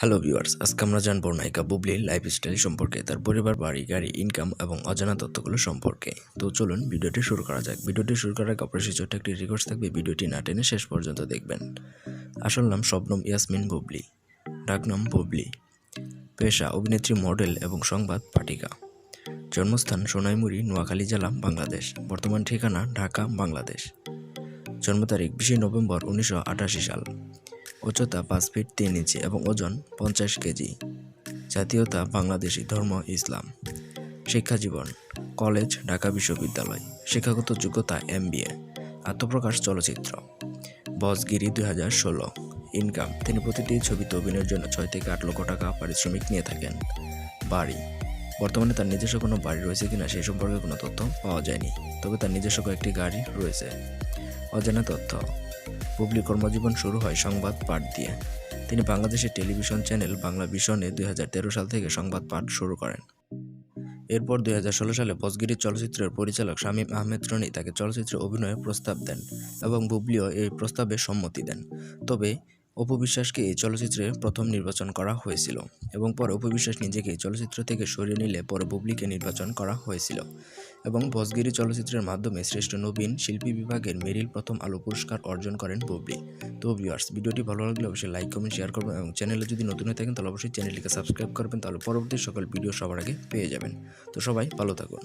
Hello viewers, আজকে আমরা জানব নায়িকা বুবলির লাইফস্টাইল সম্পর্কে, তার পরিবার, বাড়ি, গাড়ি ইনকাম এবং অজানা তথ্যগুলো সম্পর্কে। তো চলুন ভিডিওটি শুরু করা যাক। ভিডিওটি শুরু করার আগে অবশ্যই ছোট্ট একটি রিকোয়েস্ট থাকবে, ভিডিওটি না টেনে শেষ পর্যন্ত দেখবেন। আসল নাম শবনম ইয়াসমিন বুবলি, ডাকনাম বুবলি, পেশা, অভিনেত্রী মডেল এবং সংবাদ পাঠিকা জন্মস্থান সোনাইমুড়ি, নোয়াখালী জেলা, বাংলাদেশ। বর্তমান ঠিকানা ঢাকা, বাংলাদেশ। জন্ম তারিখ বিশে নভেম্বর উনিশশো আটাশি সাল। উচ্চতা পাঁচ ফিট তিন ইঞ্চি এবং ওজন পঞ্চাশ কেজি। জাতীয়তা বাংলাদেশি ধর্ম ইসলাম। শিক্ষা জীবন, কলেজ, ঢাকা বিশ্ববিদ্যালয়, শিক্ষাগত যোগ্যতা এম বি এ আত্মপ্রকাশ চলচ্চিত্র, বসগিরি দুই হাজার ষোলো। ইনকাম, তিনি প্রতিটি ছবিতে অভিনয়ের জন্য ছয় থেকে আট লক্ষ টাকা পারিশ্রমিক নিয়ে থাকেন। বাড়ি, বর্তমানে তার নিজস্ব কোনো বাড়ি রয়েছে কিনা সেই সম্পর্কে কোনো তথ্য পাওয়া যায়নি, তবে তার নিজস্ব কয়েকটি গাড়ি রয়েছে। অজানা তথ্য বুবলি কর্মজীবন শুরু হয় সংবাদ পাঠ দিয়ে। তিনি বাংলাদেশের টেলিভিশন চ্যানেল বাংলা ভিশনে দুই হাজার তেরো সাল থেকে সংবাদ পাঠ শুরু করেন। এরপর দুই হাজার ষোলো সালে বসগিরি চলচ্চিত্রের পরিচালক শামীম আহমেদ রনি তাকে চলচ্চিত্রে অভিনয়ের প্রস্তাব দেন এবং বুবলিও এই প্রস্তাবে সম্মতি দেন। তবে অপু বিশ্বাসকে এই চলচ্চিত্রে প্রথম নির্বাচন করা হয়েছিল এবং পরে অপু বিশ্বাস নিজেকে চলচ্চিত্র থেকে সরিয়ে নিলে পরে বুবলিকে নির্বাচন করা হয়েছিল। এবং বসগিরি চলচ্চিত্রের মাধ্যমে শ্রেষ্ঠ নবীন শিল্পী বিভাগের মেরিল প্রথম আলো পুরস্কার অর্জন করেন বুবলি। তো ভিউয়ার্স ভিডিওটি ভালো লাগলে অবশ্যই লাইক কমেন্ট শেয়ার করবেন এবং চ্যানেলে যদি নতুন হয়ে থাকেন তাহলে অবশ্যই চ্যানেলটিকে সাবস্ক্রাইব করবেন, তাহলে পরবর্তী সকল ভিডিও সবার আগে পেয়ে যাবেন। তো সবাই ভালো থাকুন।